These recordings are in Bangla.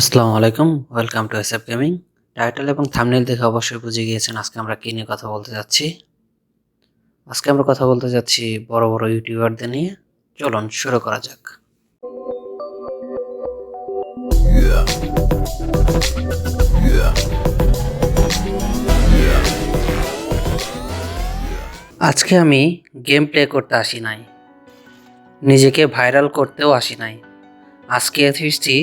আসসালামু আলাইকুম, welcome to SF gaming. Title এবং থামনেল দেখে অবশ্যই বুঝে গিয়েছেন আজকে আমরা কী নিয়ে কথা বলতে যাচ্ছি। আজকে আমরা কথা বলতে যাচ্ছি বড় বড় ইউটিউবারদের নিয়ে। চলুন শুরু করা যাক। আজকে আমি গেম প্লে করতে আসি নাই। নিজেকে ভাইরাল করতেও আসি নাই। আজকে এসেছি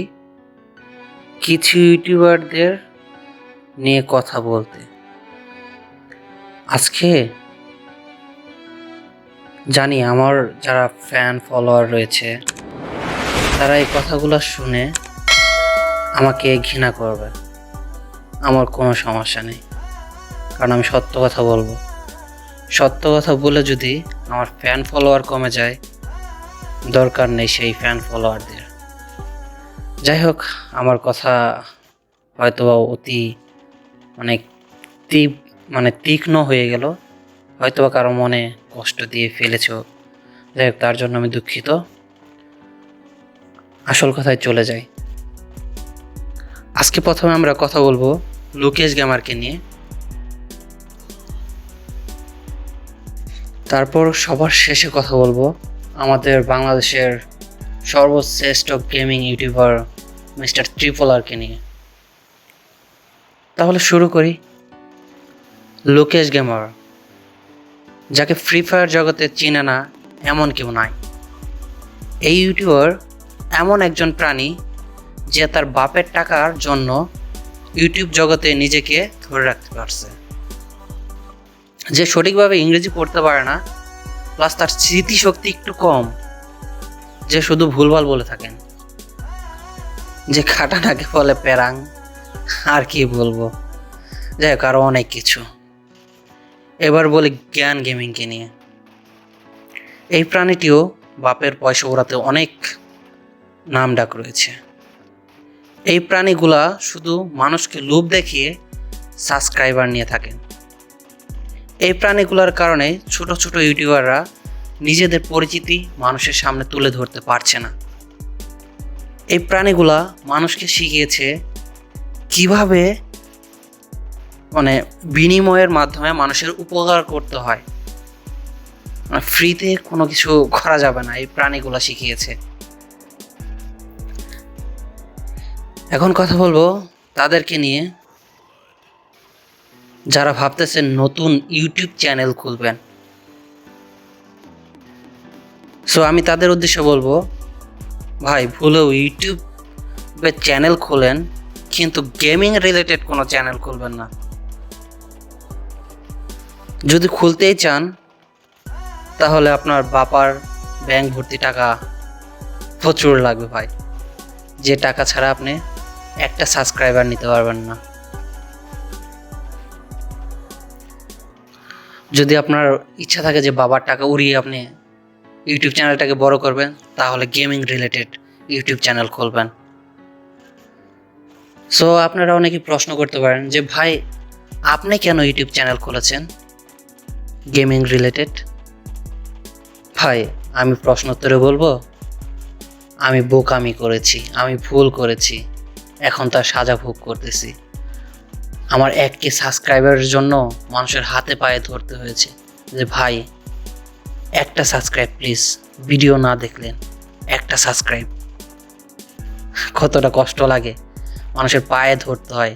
কিছু ইউটিউবারদের নিয়ে কথা বলতে। আজকে জানি আমার যারা ফ্যান ফলোয়ার রয়েছে, তারা এই কথাগুলো শুনে আমাকে ঘৃণা করবে। আমার কোনো সমস্যা নেই। কারণ আমি সত্য কথা বলব। সত্য কথা বলে যদি আমার ফ্যান ফলোয়ার কমে যায়, দরকার নেই সেই ফ্যান ফলোয়ারদের যাই হোক, আমার কথা হয়তো অতি মানে তীব মানে তীক্ষ্ণ হয়ে গেল। হয়তো কারও মনে কষ্ট দিয়ে ফেলেছ। যাই হোক, তার জন্য আমি দুঃখিত। আসল কথায় চলে যাই। আজকে প্রথমে আমরা কথা বলব লোকেশ গ্যামারকে নিয়ে। তারপর সবার শেষে কথা বলব আমাদের বাংলাদেশের সর্বশ্রেষ্ঠ গেমিং ইউটিউবার মিস্টার ত্রিপোলারকে নিয়ে। তাহলে শুরু করি। লোকেশ গেমার, যাকে ফ্রি ফায়ার জগতে চিনে না এমন কেউ নাই। এই ইউটিউবার এমন একজন প্রাণী যে তার বাপের টাকার জন্য ইউটিউব জগতে নিজেকে ধরে রাখতে পারছে। যে সঠিকভাবে ইংরেজি পড়তে পারে না, প্লাস তার স্মৃতিশক্তি একটু কম যে শুধু ভুলভাল বলে থাকেন। যে খাটাটাকে বলে প্যারাং, আর কি বলব? যাই হোক অনেক কিছু। এবার বলি জ্ঞান গেমিংকে নিয়ে। এই প্রাণীটিও বাপের পয়সা ওড়াতে অনেক নাম ডাক রয়েছে। এই প্রাণীগুলা শুধু মানুষকে লোভ দেখিয়ে সাবস্ক্রাইবার নিয়ে থাকেন। এই প্রাণীগুলোর কারণে ছোট ছোট ইউটিউবাররা নিজেদের পরিচিতি মানুষের সামনে তুলে ধরতে পারছে না। এই প্রাণীগুলা মানুষকে শিখিয়েছে কীভাবে মানে বিনিময়ের মাধ্যমে মানুষের উপকার করতে হয়। মানে ফ্রিতে কোনো কিছু করা যাবে না, এই প্রাণীগুলা শিখিয়েছে। এখন কথা বলব তাদেরকে নিয়ে। যারা ভাবতেছেন নতুন ইউটিউব চ্যানেল খুলবেন সো আমি তাদের উদ্দেশ্যে বলব, ভাই, ভুলেও ইউটিউবের চ্যানেল খোলেন, কিন্তু গেমিং রিলেটেড কোনো চ্যানেল খুলবেন না। যদি খুলতেই চান, তাহলে আপনার বাপার ব্যাংক ভর্তি টাকা প্রচুর লাগবে ভাই। যে টাকা ছাড়া আপনি একটা সাবস্ক্রাইবার নিতে পারবেন না। যদি আপনার ইচ্ছা থাকে যে বাবার টাকা উড়িয়ে আপনি ইউটিউব চ্যানেলটাকে বড় করবেন, তাহলে গেমিং রিলেটেড ইউটিউব চ্যানেল খুলবেন। সো আপনারা অনেকে প্রশ্ন করতে পারেন যে, ভাই, আপনি কেন ইউটিউব চ্যানেল খুলেছেন? Gaming related? ভাই, আমি প্রশ্ন উত্তরে বলব, আমি বোকামি করেছি, আমি ভুল করেছি, এখন তার সাজা ভোগ করতেছি। আমার এক কে সাবস্ক্রাইবারের জন্য মানুষের হাতে পায়ে ধরতে হয়েছে যে, ভাই একটা সাবস্ক্রাইব প্লিজ ভিডিও না দেখলেন, একটা সাবস্ক্রাইব কতটা কষ্ট লাগে। মানুষের পায়ে ধরতে হয়।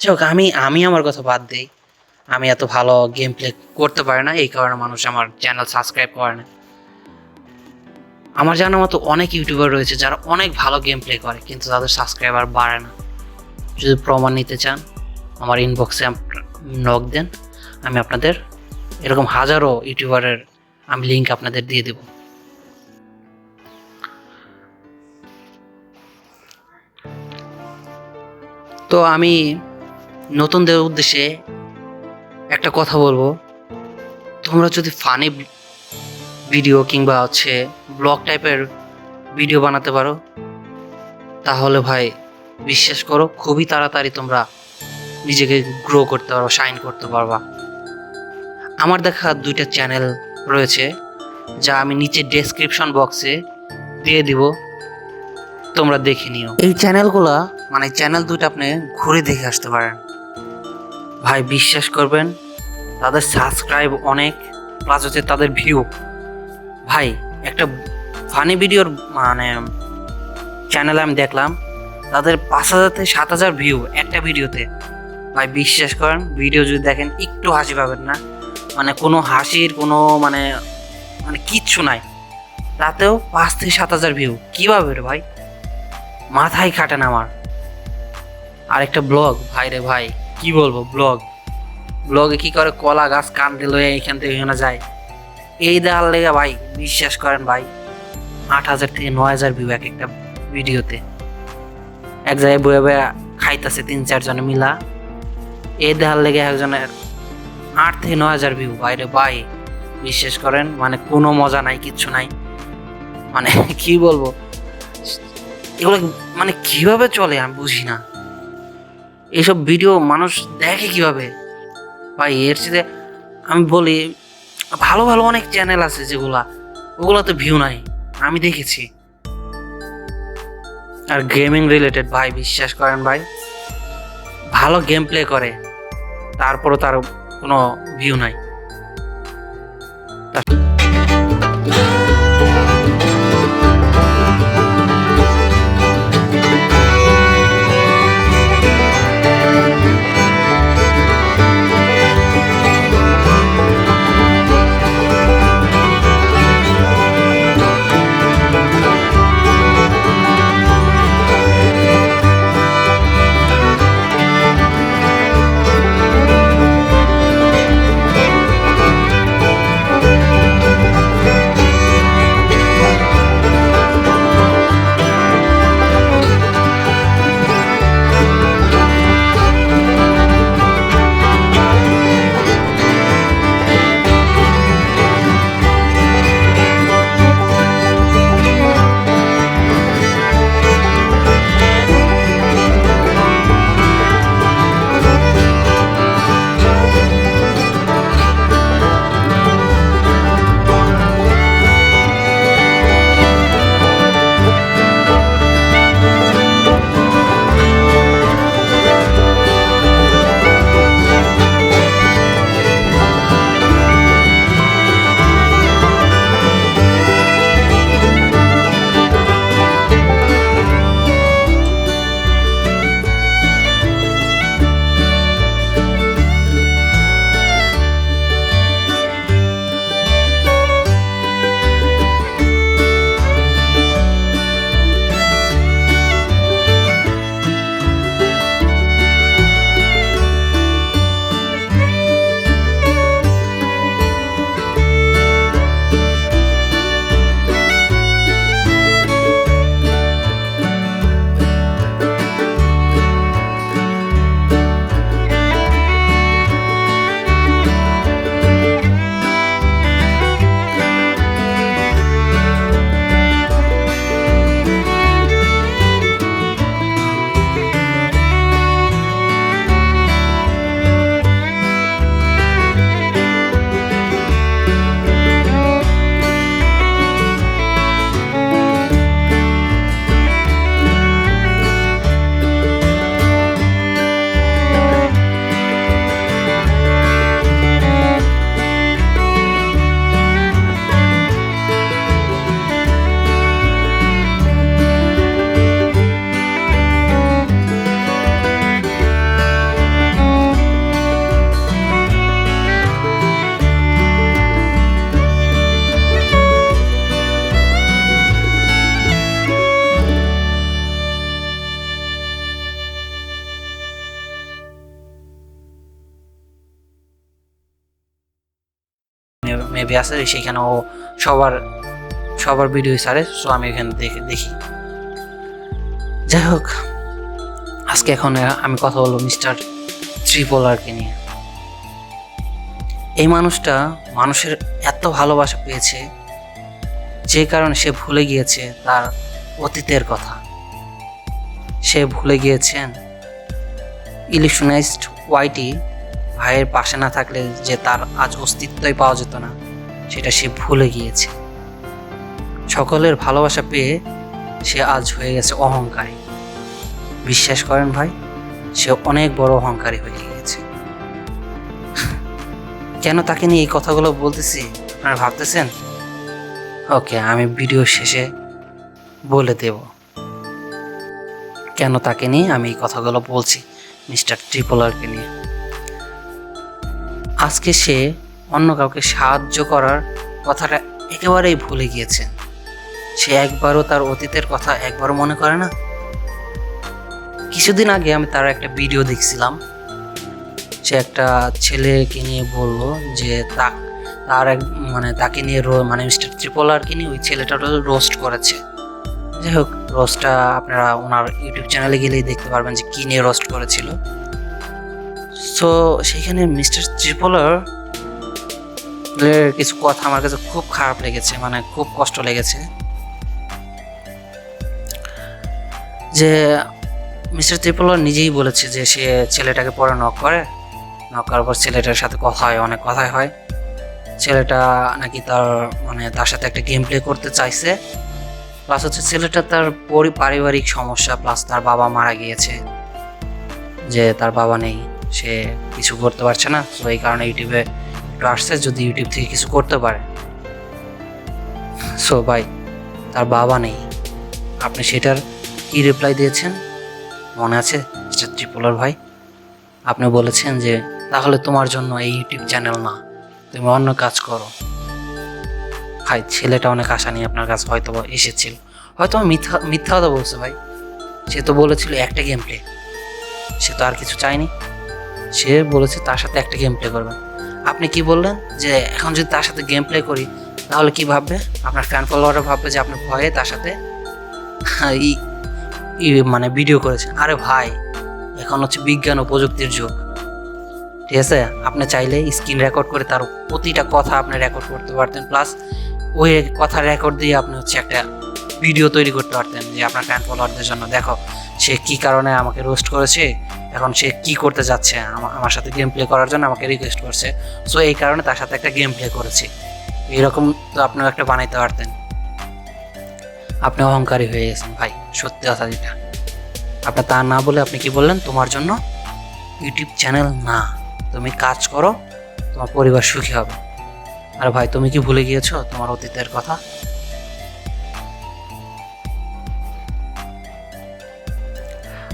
যাই হোক আমি আমি আমার কথা বাদ দিই। আমি এত ভালো গেম প্লে করতে পারি না, এই কারণে মানুষ আমার চ্যানেল সাবস্ক্রাইব করে না। আমার জানার মতো অনেক ইউটিউবার রয়েছে যারা অনেক ভালো গেম প্লে করে, কিন্তু তাদের সাবস্ক্রাইবার বাড়ে না। যদি প্রমাণ নিতে চান, আমার ইনবক্সে নক দেন। আমি আপনাদের এরকম হাজারো ইউটিউবারের আমি লিঙ্ক আপনাদের দিয়ে দেব। তো আমি নতুনদের উদ্দেশ্যে একটা কথা বলব। তোমরা যদি ফানি ভিডিও কিংবা হচ্ছে ব্লগ টাইপের ভিডিও বানাতে পারো, তাহলে ভাই বিশ্বাস করো খুবই তাড়াতাড়ি তোমরা নিজেকে গ্রো করতে পারবা শাইন করতে পারবা। আমার দেখা দুইটা চ্যানেল রয়েছে যা আমি নিচে ডেসক্রিপশন বক্সে দিয়ে দিব। তোমরা দেখে নিও। এই চ্যানেলগুলা মানে চ্যানেল দুটো আপনি ঘুরে দেখে আসতে পারেন। ভাই বিশ্বাস করবেন তাদের সাবস্ক্রাইব অনেক প্লাস হচ্ছে তাদের ভিউ ভাই একটা ফানি ভিডিওর মানে চ্যানেলে আমি দেখলাম তাদের পাঁচ হাজার থেকে সাত হাজার ভিউ একটা ভিডিওতে ভাই বিশ্বাস করেন ভিডিও যদি দেখেন একটু হাসি পাবেন না। মানে কোনো হাসির, কোনো মানে মানে কিচ্ছু নাই। তাতেও পাঁচ থেকে সাত হাজার ভিউ কীভাবে রে ভাই? মাথায় খাটে না আমার। আর একটা ব্লগ ভাই রে ভাই, কি বলব ব্লগ ব্লগে কি করে কলা গাছ কান্দে লয়ে এখান থেকে এখানে যায়? এই দেওয়ার লেগে ভাই, বিশ্বাস করেন ভাই, আট হাজার থেকে নয় হাজার ভিউ এক একটা ভিডিওতে। এক জায়গায় বয়ে বয়ে খাইতেছে তিন চারজনে মিলা। এই দেওয়ার লেগে একজনের আট থেকে নয় হাজার ভিউ বাইরে। ভাই, বিশ্বাস করেন মানে কোনো মজা নাই, কিচ্ছু নাই। মানে কি বলব? এগুলো মানে কীভাবে চলে আমি বুঝি না। এইসব ভিডিও মানুষ দেখে কীভাবে? ভাই, এর সাথে আমি বলি, ভালো ভালো অনেক চ্যানেল আছে যেগুলা, ওগুলোতে ভিউ নাই, আমি দেখেছি। আর গেমিং রিলেটেড ভাই, বিশ্বাস করেন ভাই, ভালো গেম প্লে করে। তারপরও তার কোনো ভিউ নাই। মেবি আছে সেখানে ও সবার সবার ভিডিও ছাড়ে সো আমি এখানে দেখে দেখি। যাই হোক আজকে এখন আমি কথা বলব মিস্টার ত্রিপোলারকে নিয়ে। এই মানুষটা মানুষের এত ভালোবাসা পেয়েছে, যে কারণে সে ভুলে গিয়েছে তার অতীতের কথা। সে ভুলে গিয়েছেন ইলেকশনাইজড ওয়াইটি ভাইয়ের পাশে না থাকলে যে তার আজ অস্তিত্বই পাওয়া যেত না। সেটা সে ভুলে গিয়েছে। সকলের ভালোবাসা পেয়ে সে আজ হয়ে গেছে অহংকারী। বিশ্বাস করেন ভাই, সে অনেক বড় অহংকারী হয়ে গিয়েছে। কেন তাকে নিয়ে এই কথাগুলো বলতেছি, আপনারা ভাবতেছেন? ওকে, আমি ভিডিও শেষে বলে দেব। কেন তাকে নিয়ে আমি এই কথাগুলো বলছি, মিস্টার ট্রিপলারকে নিয়ে? আজকে সে অন্য কাউকে সাহায্য করার কথাটা একেবারেই ভুলে গিয়েছে সে একবারও তার অতীতের কথা একবারও মনে করে না? কিছুদিন আগে আমি তার একটা ভিডিও দেখছিলাম। সে একটা ছেলেকে নিয়ে বলল যে তা, তার এক মানে তাকে নিয়ে রো- মানে মিস্টার ত্রিপলারকে নিয়ে ওই ছেলেটা রোস্ট করেছে। যাই হোক, রোস্টটা আপনারা ওনার ইউটিউব চ্যানেলে গেলেই দেখতে পারবেন যে কী নিয়ে রোস্ট করেছিল। সো সেইখানে মিস্টার ত্রিপলার কিছু কথা আমার কাছে খুব খারাপ লেগেছে মানে খুব কষ্ট লেগেছে। যে মিস্টার ত্রিপলার নিজেই বলেছে যে সে ছেলেটাকে পরে নক করে। নক করার পর ছেলেটার সাথে কথা হয়, অনেক কথাই হয়। ছেলেটা নাকি তার মানে তার সাথে একটা গেম প্লে করতে চাইছে। প্লাস হচ্ছে ছেলেটা তার পরি- পারিবারিক সমস্যা প্লাস তার বাবা মারা গিয়েছে। যে তার বাবা নেই, সে কিছু করতে পারছে না। তো এই কারণে ইউটিউবে আসছে যদি ইউটিউব থেকে কিছু করতে পারে। সো ভাই, তার বাবা নেই। আপনি সেটার কি রিপ্লাই দিয়েছেন? মনে আছে? ত্রিপুলার ভাই, আপনি বলেছেন যে, তাহলে তোমার জন্য এই ইউটিউব চ্যানেল না। তুমি অন্য কাজ করো। ভাই, ছেলেটা অনেক আশা নিয়ে আপনার কাছে হয়তো এসেছিল। হয়তো মিথ্যা মিথ্যা কথা বলছে ভাই। সে তো বলেছিল একটা গেম প্লে সে তো আর কিছু চায়নি। সে বলেছে তার সাথে একটা গেম প্লে করবে আপনি কি বললেন যে এখন যদি তার সাথে গেম প্লে করি, তাহলে কি ভাববে? আপনার ফ্যান ফলোয়াররা ভাববে যে আপনি ভয়ে তার সাথে মানে ভিডিও করেছেন। আরে ভাই, এখন হচ্ছে বিজ্ঞান ও প্রযুক্তির যুগ। ঠিক আছে? আপনি চাইলে স্ক্রিন রেকর্ড করে তার প্রতিটা কথা আপনি রেকর্ড করতে পারতেন। প্লাস ওই কথা রেকর্ড দিয়ে আপনি হচ্ছে একটা ভিডিও তৈরি করতে পারতেন যে আপনার ফ্যান ফলোয়ারদের জন্য। দেখো সে কি কারণে আমাকে রোস্ট করেছে, এখন সে কি করতে যাচ্ছে, আমা- আমার সাথে গেম প্লে করার জন্য আমাকে রিকোয়েস্ট করছে। সো এই কারণে তার সাথে একটা গেম প্লে করেছি। এরকম তো আপনিও একটা বানাইতে পারতেন। আপনি অহংকারী হয়ে গেছেন, ভাই, সত্যি কথা যেটা। আপনার তা না বলে আপনি কি বললেন? তোমার জন্য ইউটিউব চ্যানেল না। তুমি কাজ করো, তোমার পরিবার সুখী হবে। আর ভাই, তুমি কি ভুলে গিয়েছো তোমার অতীতের কথা?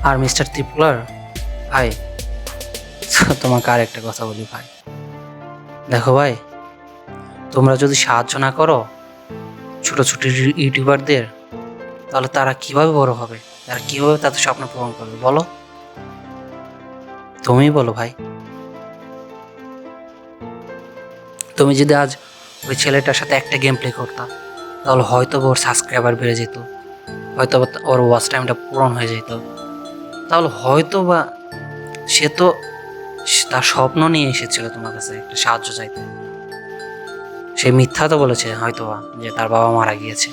আর মিস্টার ত্রিপুলার ভাই, তোমাকে আর একটা কথা বলি ভাই। দেখো ভাই, তোমরা যদি সাহায্য না করো ছোট ছোট ইউটিউবারদের, তাহলে তারা কীভাবে বড় হবে? তারা কীভাবে তাদের স্বপ্ন পূরণ করবে? বলো। তুমিই বলো ভাই। তুমি যদি আজ ওই ছেলেটার সাথে একটা গেম প্লে করতাম তাহলে হয়তো ওর সাবস্ক্রাইবার বেড়ে যেত, হয়তো ওর ওয়াচ টাইমটা পূরণ হয়ে যেত। তাহলে হয়তো বা সে তো তার স্বপ্ন নিয়ে এসেছিল তোমার কাছে একটা সাহায্য চাইতে। সে মিথ্যা তো বলেছে হয়তো বা যে তার বাবা মারা গিয়েছে।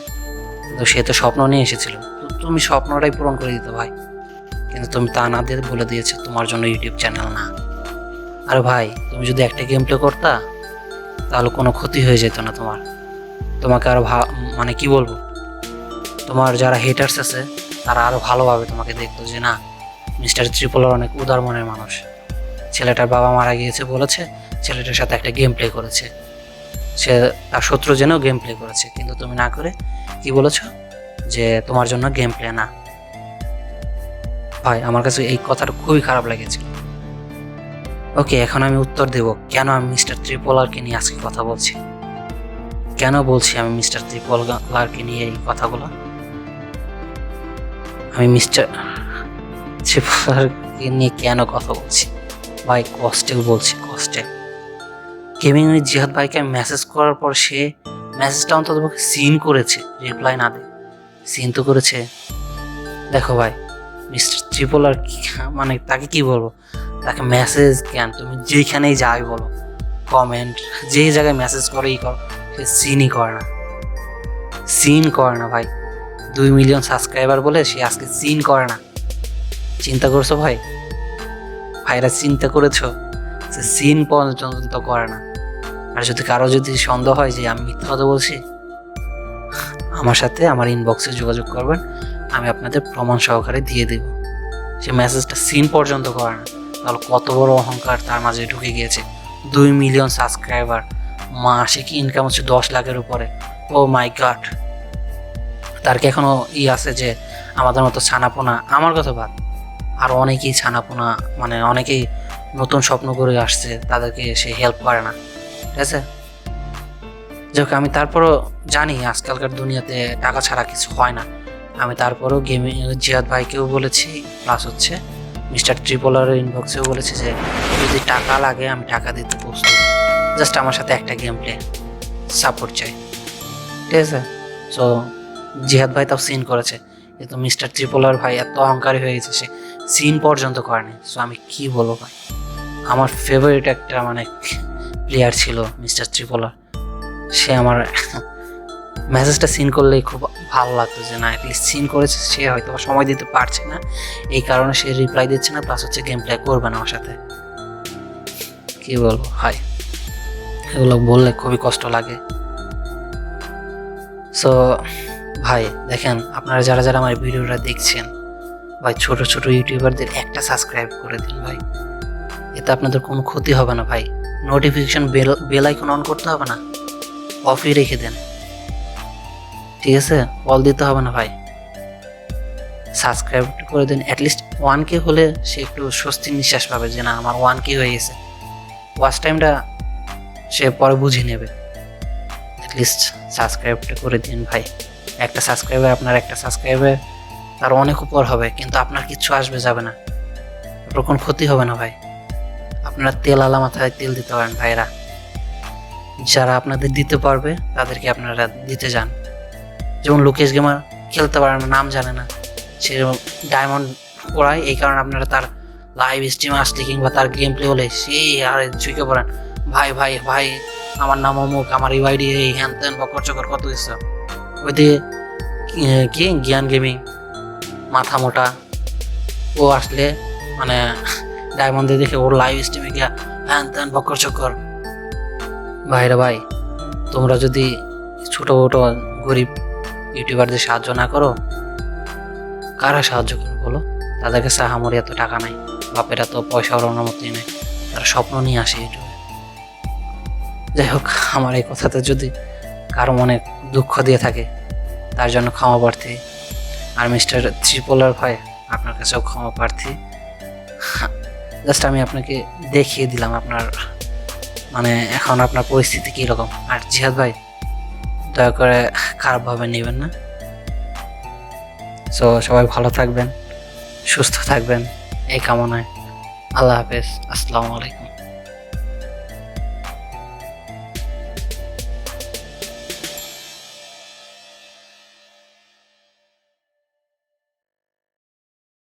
কিন্তু সে তো স্বপ্ন নিয়ে এসেছিল। তুমি স্বপ্নটাই পূরণ করে দিতে ভাই। কিন্তু তুমি তা না দিয়ে বলে দিয়েছ তোমার জন্য ইউটিউব চ্যানেল না। আর ভাই, তুমি যদি একটা গেম প্লে করতা, তাহলে কোনো ক্ষতি হয়ে যেত না তোমার। তোমাকে আরও ভা- মানে কি বলব? তোমার যারা হেটার্স আছে, তারা আরও ভালোভাবে তোমাকে দেখতো যে না মিস্টার ত্রিপলার অনেক উদার মনের মানুষ। ছেলেটার বাবা মারা গিয়েছে বলেছে, ছেলেটার সাথে একটা গেম প্লে করেছে। সে তার শত্রু জেনেও গেম প্লে করেছে। কিন্তু তুমি না করে কি বলেছ? যে তোমার জন্য গেম প্লে না। ভাই, আমার কাছে এই কথাটা খুবই খারাপ লেগেছিল। ওকে, এখন আমি উত্তর দেব। কেন আমি মিস্টার ত্রিপলারকে নিয়ে আজকে কথা বলছি? কেন বলছি আমি মিস্টার ত্রিপলারকে নিয়ে এই কথাগুলো? আমি মিস্টার ত্রিপলারকে নিয়ে কেন কথা বলছি? ভাই, কষ্টে বলছি, কষ্টে। গেমিং জিহাদ ভাইকে মেসেজ করার পর সে মেসেজটা অন্তত সিন করেছে রিপ্লাই না দে সিন তো করেছে। দেখো ভাই মিস্টার ত্রিপলার মানে তাকে কি বলব? তাকে মেসেজ কেন? তুমি যেখানেই যাই বলো কমেন্ট যে জায়গায় মেসেজ করেই করো, সে সিনই করে না। সিন করে না ভাই। দুই মিলিয়ন সাবস্ক্রাইবার বলে সে আজকে সিন করে না। চিন্তা করছ ভাই? ভাইরা চিন্তা করেছ সে সিন পর্যন্ত করে না। আর যদি কারও যদি সন্দেহ হয় যে আমি মিথ্যা কথা বলছি, আমার সাথে আমার ইনবক্সে যোগাযোগ করবেন, আমি আপনাদের প্রমাণ সহকারে দিয়ে দেব। সে মেসেজটা সিন পর্যন্ত করে না। তাহলে কত বড় অহংকার তার মাঝে ঢুকে গিয়েছে। দুই মিলিয়ন সাবস্ক্রাইবার মাসিক ইনকাম হচ্ছে দশ লাখের উপরে। ও মাই গড তার কি এখনও ই আছে যে আমাদের মতো ছানাপোনা? আমার কথা বাদ। আর অনেকেই ছানাপোনা মানে অনেকেই নতুন স্বপ্ন করে আসছে, তাদেরকে সে হেল্প করে না। ঠিক আছে? যাক আমি তারপরও জানি আজকালকার দুনিয়াতে টাকা ছাড়া কিছু হয় না। আমি তারপরও গেমিং, জিয়াদ ভাইকেও বলেছি প্লাস হচ্ছে মিস্টার ট্রিপলারের ইনবক্সেও বলেছি যে, যদি টাকা লাগে, আমি টাকা দিতে প্রস্তুত। জাস্ট আমার সাথে একটা গেম প্লে সাপোর্ট চাই। ঠিক আছে? সো জিহাদ ভাই তাও সিন করেছে। কিন্তু মিস্টার ত্রিপোলার ভাই এত অহংকারী হয়ে গেছে সে। সিন পর্যন্ত করেনি। সো আমি কি বলব ভাই? আমার ফেভারিট একটা মানে প্লেয়ার ছিল মিস্টার ত্রিপোলার। সে আমার মেসেজটা সিন করলেই খুব ভালো লাগতো যে, না অ্যাটলিস্ট সিন করেছে, সে হয়তো সময় দিতে পারছে না। এই কারণে সে রিপ্লাই দিচ্ছে না প্লাস হচ্ছে গেম প্লে করবে না আমার সাথে। কি বলব ভাই? এগুলো বললে খুবই কষ্ট লাগে। সো ভাই, দেখেন, আপনারা যারা যারা আমার ভিডিওটা দেখছেন ভাই, ছোট ছোট ইউটিউবারদের একটা সাবস্ক্রাইব করে দিন ভাই। এতে আপনাদের কোনো ক্ষতি হবে না ভাই। Notification bell bell icon on করতে হবে না। অফই রেখে দেন। ঠিক আছে? অল দিতে হবে না ভাই। সাবস্ক্রাইব করে দিন। অ্যাটলিস্ট ওয়ান কে হলে সে একটু স্বস্তির নিঃশ্বাস পাবে যে, না, আমার ওয়ান কে হয়ে গেছে। ওয়াচ টাইমটা সে পরে বুঝে নেবে। অ্যাটলিস্ট সাবস্ক্রাইবটা করে দিন ভাই। একটা সাবস্ক্রাইবার আপনার একটা সাবস্ক্রাইবার তার অনেক উপর হবে, কিন্তু আপনার কিচ্ছু আসবে, যাবে না। আপনার কোনো ক্ষতি হবে না ভাই। আপনারা তেল আলা মাথায় তেল দিতে পারেন ভাইরা। যারা আপনাদের দিতে পারবে, তাদেরকে আপনারা দিতে যান। যেমন লোকেশ গেমার খেলতে পারে না নাম জানে না। সে ডায়মন্ড পড়ায়, এই কারণে আপনারা তার লাইভ স্ট্রিম আসলে কিংবা তার গেম প্লে হলে সেই আর ঝুঁকে পড়েন ভাই ভাই ভাই, আমার নাম অমুক, আমার ইউআইডি এই হ্যান ত্যান, বকর চকর, কত কিছু। ওই দিয়ে কি? জ্ঞান গেমিং। মাথা মোটা। ও আসলে মানে ডায়মন্ডে দেখে ওর লাইভ স্ট্রিমে গিয়া হ্যান ত্যান, বকর চকর। ভাইরা ভাই, তোমরা যদি ছোট ছোট গরিব ইউটিউবারদের সাহায্য না করো, কারা সাহায্য করো বলো? তাদের কাছে আমার এত টাকা নাই, বাপের এত পয়সার অনুমতি নেই, তারা স্বপ্ন নিয়ে আসে ইউটিউবে যাই হোক, আমার এই কথাতে যদি কারও মনে দুঃখ দিয়ে থাকে, তার জন্য ক্ষমা প্রার্থী। আর মিস্টার ত্রিপোলার ভাই, আপনার কাছেও ক্ষমা প্রার্থী। জাস্ট আমি আপনাকে দেখিয়ে দিলাম আপনার মানে এখন আপনার পরিস্থিতি কীরকম। আর জিহাদ ভাই, দয়া করে খারাপভাবে নেবেন না। সো সবাই ভালো থাকবেন, সুস্থ থাকবেন, এই কামনায়। আল্লাহ হাফেজ, আসসালামু আলাইকুম।